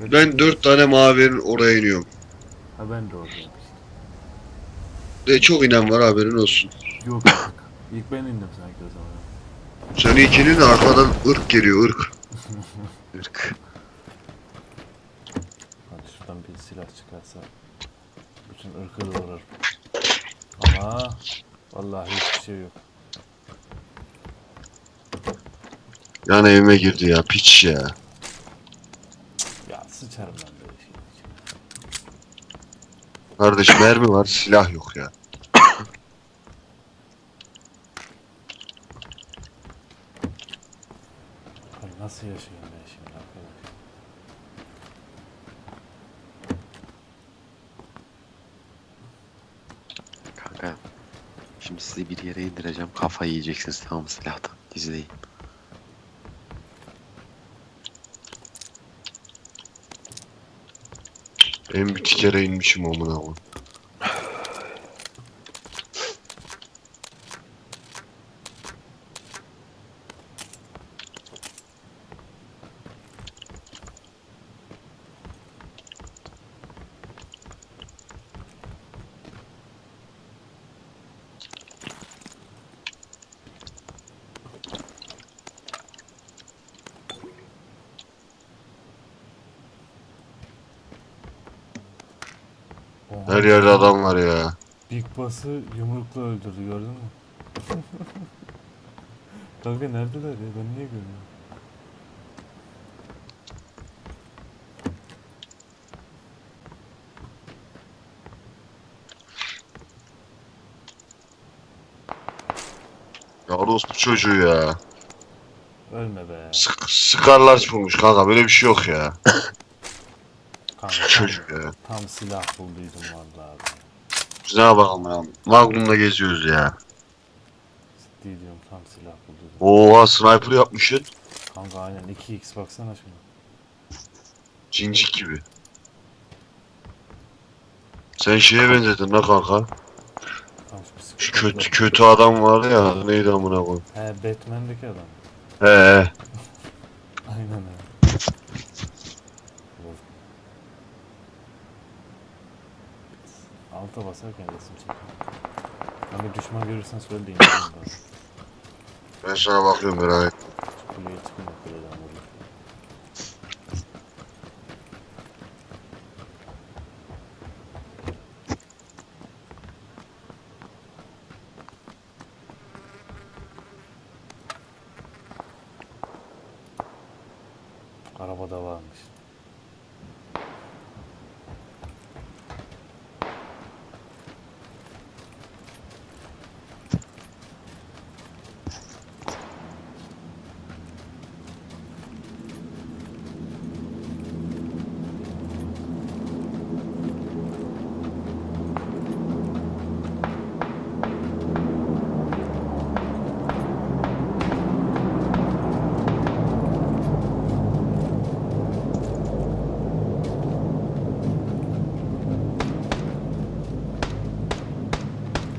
Ben dört tane mavi'nin oraya iniyorum. Ha ben de oradayım. De çok inen var haberin olsun. Yok artık. İlk ben indim sanki o zaman. Sen ikinin arkadan ırk geliyor ırk. Irk. Hadi şuradan bir silah çıkarsa bütün ırkı doğrar. Ama vallahi hiçbir şey yok. Yan evime girdi ya piç. Ya sıçarım ben böyle şeyin içine. Kardeş mermi var silah yok ya. Ay nasıl yaşayayım ben şimdi arkadaş? Kanka. Şimdi sizi bir yere indireceğim. Kafayı yiyeceksiniz tamam mı silahtan. İzleyin. En bir kere inmişim amına koyayım. Her yerde adam var ya. Big Boss'ı yumrukla öldürdü gördün mü? Kanka neredeler ya ben niye görmüyorum? Ya orospu çocuğu ya. Ölme be. Sık, sıkarlar çıkmış kanka böyle bir şey yok ya. Kanka tam, Çocuk ya. tam silah bulduydum vallahi abi. Biz ne yapalım ya. Magnum'la geziyoruz ya. Ciddi diyorum tam silah bulduydum. Oha sniper yapmışsın. Kanka aynen 2x baksana şuna. Cincik gibi. Sen şeye benzedin la kanka. Tam şu kötü kötü adam vardı ya. Neydi amına koyayım. He Batman'deki adam. He he. Aynen öyle. Of. Alta basarken resim çekin. Kanka düşman görürsen söyle de indirim bana. Ben sana bakıyorum merak etme. Kuleye çıkın da kuleden vurayım. Arabada varmış.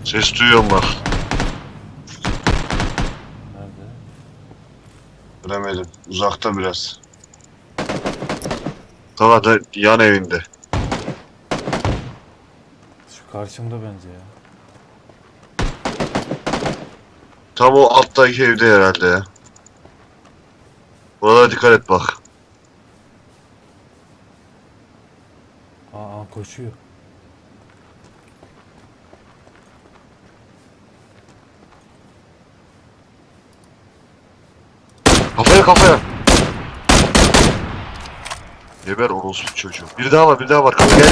Ses duyuyorum bak. Nerede? Bilemedim. Uzakta biraz. Kanka da yan evinde. Şu karşımda bence ya. Tam o alttaki evde herhalde ya. Buralara dikkat et bak. Aa, aa koşuyor. Kafaya kafaya. Geber orospu çocuğu. Bir daha var bir daha var. Kanka gel.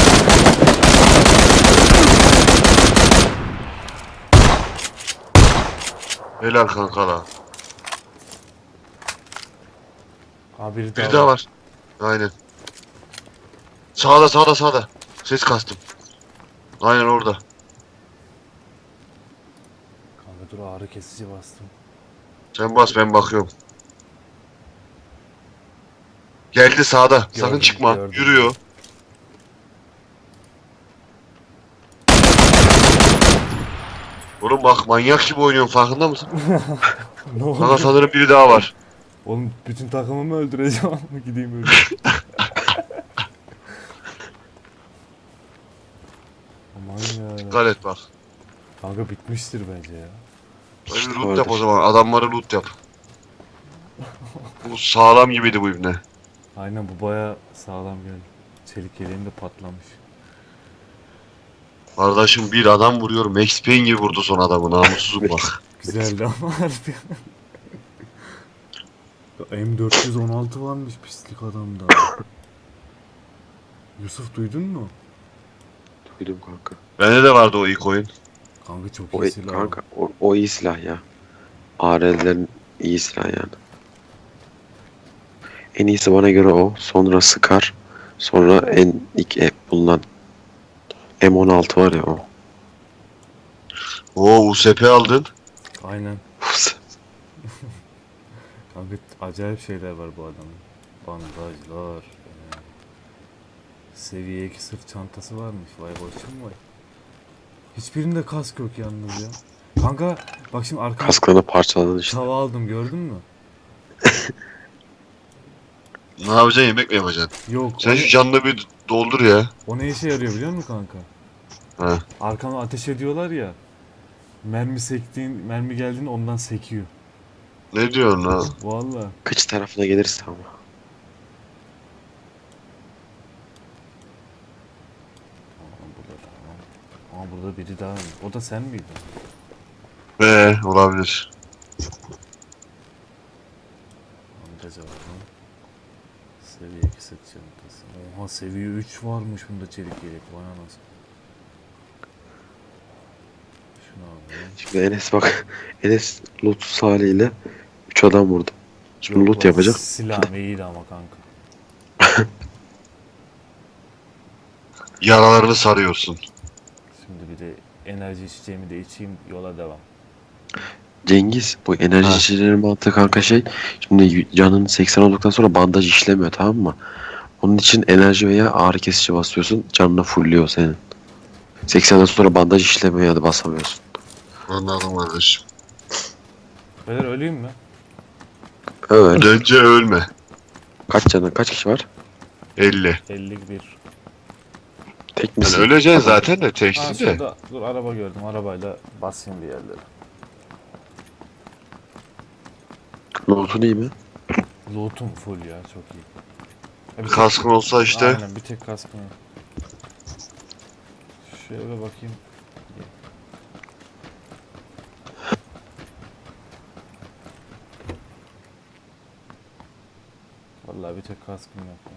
Helal kanka la. Aa biri Bir daha, daha var. Aynen. Sağda sağda sağda. Ses kastım. Aynen orada. Kanka dur ağrı kesici bastım. Sen bas ben bakıyorum. Geldi sağda. Sakın çıkma. gördüm. Yürüyor. Oğlum bak manyak gibi oynuyorsun farkında mısın? Ne Sana oldu? sanırım biri daha var. Oğlum bütün takımımı öldüreceğim. Gideyim öldüreyim. Aman ya. Dikkat et bak. Kanka bitmiştir bence ya. Öyle loot yap o zaman. Adamları loot yap. Bu sağlam gibiydi bu ibne. Aynen bu baya sağlam geldi. Çelik yeleğim de patlamış. Kardeşim bir adam vuruyor. Max Payne gibi vurdu son adamı. Namussuzum bak. Güzeldi ama harbi. Ya M416 varmış pislik adamda. Yusuf duydun mu? Duydum kanka. Bende de vardı o ilk oyun. Kanka çok O, iyi silah. kanka o, o iyi silah ya. AR'lerin iyi silah yani. En iyisi bana göre o. Sonra Scar. Sonra en ilk e, bulunan M16 var ya o. Oo USP aldın. Aynen. Kanka acayip şeyler var bu adamın. Bandajlar. e, seviye 2 sırt çantası varmış. Vay boşum vay. Hiçbirinde kask yok yalnız ya. Kanka bak şimdi arkamda Kasklarını parçaladın işte. tava aldım gördün mü? Ne yapacaksın yemek mi yapacaksın? Yok. Sen şu canlı bir doldur ya. o ne işe yarıyor biliyor musun kanka? He. Arkana ateş ediyorlar ya. Mermi sektiğin, mermi geldiğinde ondan sekiyor. Ne diyorsun lan? Valla. Kıç tarafına gelirse ama. Aa, burada da Aa, burada biri daha. O da sen miydin? Be olabilir. Bandaj var lan. Seviye 2 sırt Oha seviye 3 varmış bunda çelik yelek. Vay anasını. Şunu alalım. Şimdi Enes bak. Enes loot haliyle 3 adam vurdu. Şimdi Yok loot yapacak. Silahım iyiydi ama kanka. Yaralarını sarıyorsun. Şimdi bir de enerji içeceğimi de içeyim yola devam. Cengiz bu enerji Ha. içicilerin mantığı kanka şey. Şimdi canın 80 olduktan sonra bandaj işlemiyor tamam mı? Onun için enerji veya ağrı kesici basıyorsun. Canını fullüyor senin. 80'den sonra bandaj işlemiyor ya da basamıyorsun. Anladım kardeşim. Beyler öleyim mi? Evet. Önce ölme. Kaç canın kaç kişi var? 50. 51. Tek Yani misin? öleceksin zaten de Ha teksin de. şurada dur araba gördüm. Arabayla basayım bir yerlere. Loot'un iyi mi? Loot'um full ya çok iyi. Ya bir tek- Kaskın olsa işte. Aynen bir tek kaskım yok. Şöyle bakayım. Vallahi bir tek kaskım yok. ya.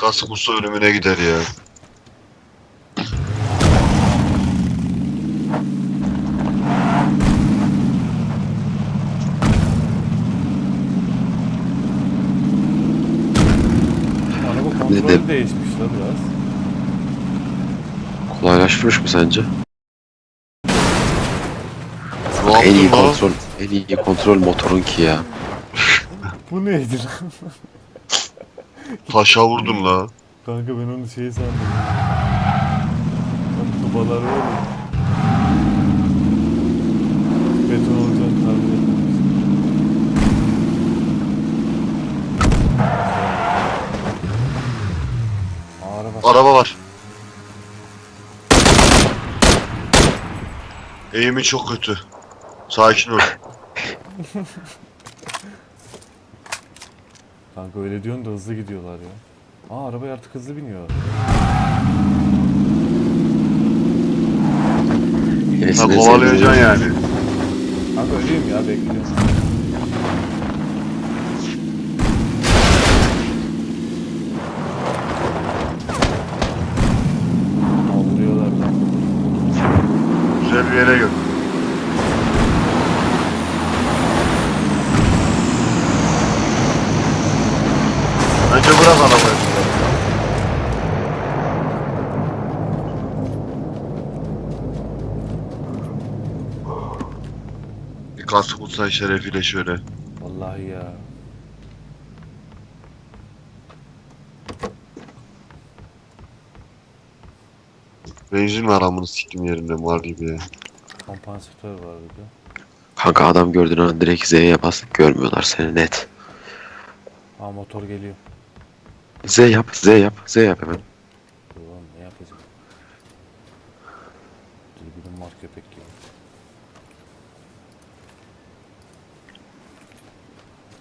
Kask olsa ölümüne gider ya. Araba Bir de- kontrolü değişmiş la biraz. Kolaylaşmış mı sence? Ne en iyi yaptın lan? kontrol, en iyi kontrol motorun ki ya. Bu neydi lan? Taşa vurdun la. Kanka ben onu şey sandım. Dubalar var ya. Beton olacağını tahmin etmemiştim. Araba. Araba var. Eğimi çok kötü. Sakin ol. Kanka öyle diyorsun da hızlı gidiyorlar ya. Aa arabaya artık hızlı biniyor. Enes'in Ha en kovalayacaksın yani. Kanka öleyim ya bekliyorum. Güzel bir yere gör. Önce bırak arabayı. Bir kask bulsan şerefiyle şöyle. Vallahi ya. Benzin var amını siktim yerinde var gibi ya. Kompansatör var bir de. Kanka adam gördüğün an direkt Z'ye bas. Görmüyorlar seni net. Aa motor geliyor. Z yap, Z yap, Z yap hemen. Dur ne yapacağım? Dürbünüm var köpek gibi.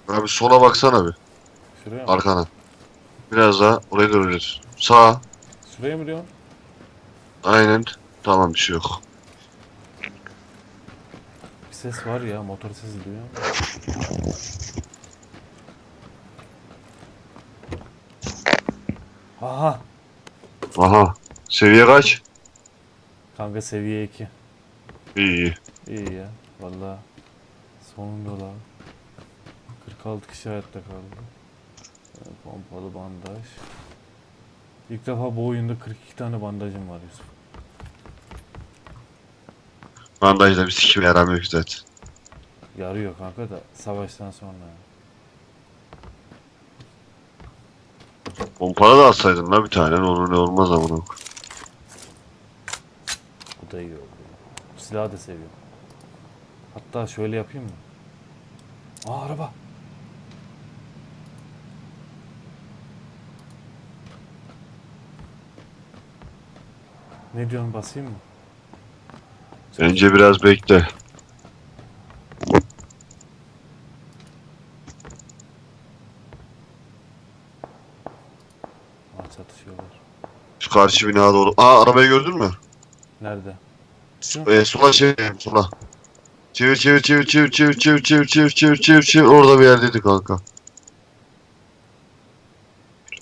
Abi sola baksana bir. Şuraya mı? Arkana. Biraz daha oraya doğru. Sağa. Şuraya mı diyorsun? Aynen. Tamam bir şey yok. Bir ses var ya motor sesi duyuyor. Aha. Aha. Seviye kaç? Kanka seviye 2. İyi iyi. İyi ya. Valla. Sonunda la. 46 kişi hayatta kaldı. Pompalı bandaj. İlk defa bu oyunda 42 tane bandajım var Yusuf. Bandajla bir sikim yaramıyor ki zaten. Yarıyor kanka da savaştan sonra. Pompalı da alsaydın la bir tane. Onun ne olmaz ama. Bu da iyi oldu. Silahı da seviyorum. Hatta şöyle yapayım mı? Aa araba. Ne diyorsun basayım mı? Bence biraz bekle. Aa çatışıyorlar. Şu karşı bina doğru. Aa arabayı gördün mü? Nerede? Ee, sola çevir. Sola. Çevir çevir çevir çevir çevir çevir çevir çevir çevir çevir çevir. Orada bir yerdeydi kanka.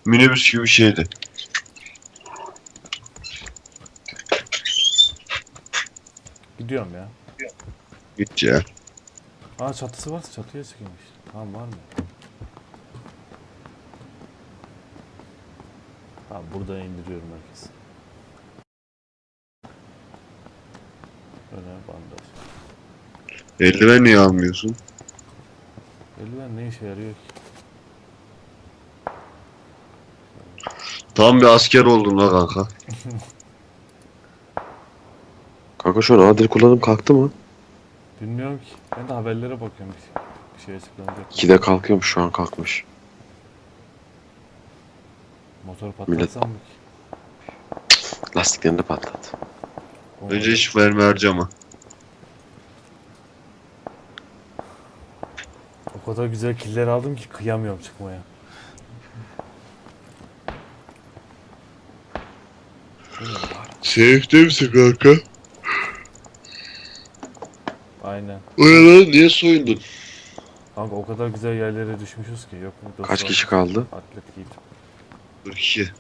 Minibüs gibi bir şeydi. Gidiyorum ya. Git ya. Aa çatısı varsa çatıya işte. Tamam var mı? Tamam burada indiriyorum herkes. Böyle bandaj. Eldiven niye almıyorsun? Eldiven ne işe yarıyor ki? Tam bir asker oldun la kanka. Kanka şu an adil kullanım kalktı mı? Bilmiyorum ki. Ben de haberlere bakıyorum. Bir, bir şey açıklanacak. mı? 2'de kalkıyormuş şu an kalkmış. Motor patlatsam mı ki? Lastiklerini de patlat. Önce hiç mermi harcama. O kadar güzel killer aldım ki kıyamıyorum çıkmaya. Safe'de misin kanka? Aynen. O ne lan? Niye soyundun? Kanka o kadar güzel yerlere düşmüşüz ki yok mu? Kaç kişi kaldı? Atlet giydim. 42.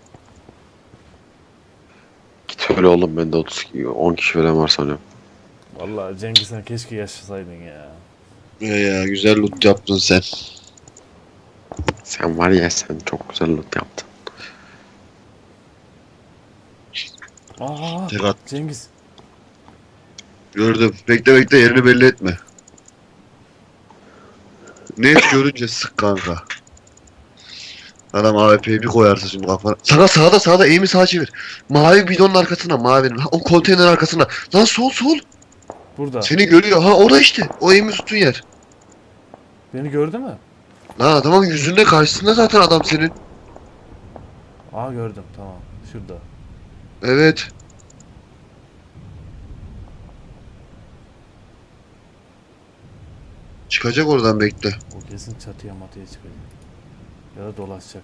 Git öyle oğlum ben de 30 10 kişi falan var sanıyorum. Vallahi Cengiz sen keşke yaşasaydın ya. Ya, ya güzel loot yaptın sen. Sen var ya sen çok güzel loot yaptın. Aa. Cengiz. Gördüm. Bekle bekle yerini belli etme. Net görünce sık kanka. Adam AWP'yi bir koyarsa şimdi kafana. Sana sağda sağda eğimi sağa çevir. Mavi bidonun arkasına mavinin. Ha, o konteynerin arkasına. Lan sol sol. Burada. Seni görüyor. Ha orada işte. O eğimi tuttuğun yer. Beni gördü mü? Lan adamın yüzünde karşısında zaten adam senin. Aa gördüm tamam. Şurada. Evet. Çıkacak oradan bekle. O kesin çatıya matıya çıkacak. Ya da dolaşacak.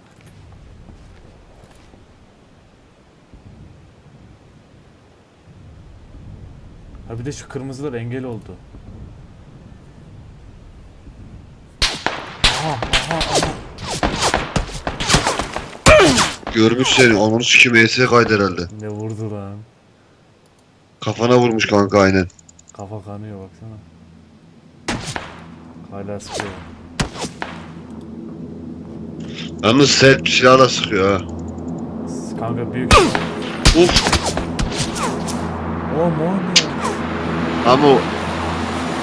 Ha bir de şu kırmızılar engel oldu. Aha aha aha. Görmüş seni. Onun sikim ES kaydı herhalde. Ne vurdu lan. Kafana vurmuş kanka aynen. Kafa kanıyor baksana. Hala sıkıyor. Yalnız sert silahla sıkıyor ha. Kanka büyük. Uf. O mu Ama o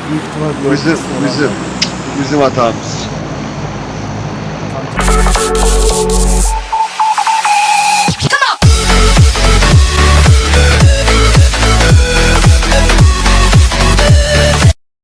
Büyük ihtimal bizim, bizim, bizim hatamız.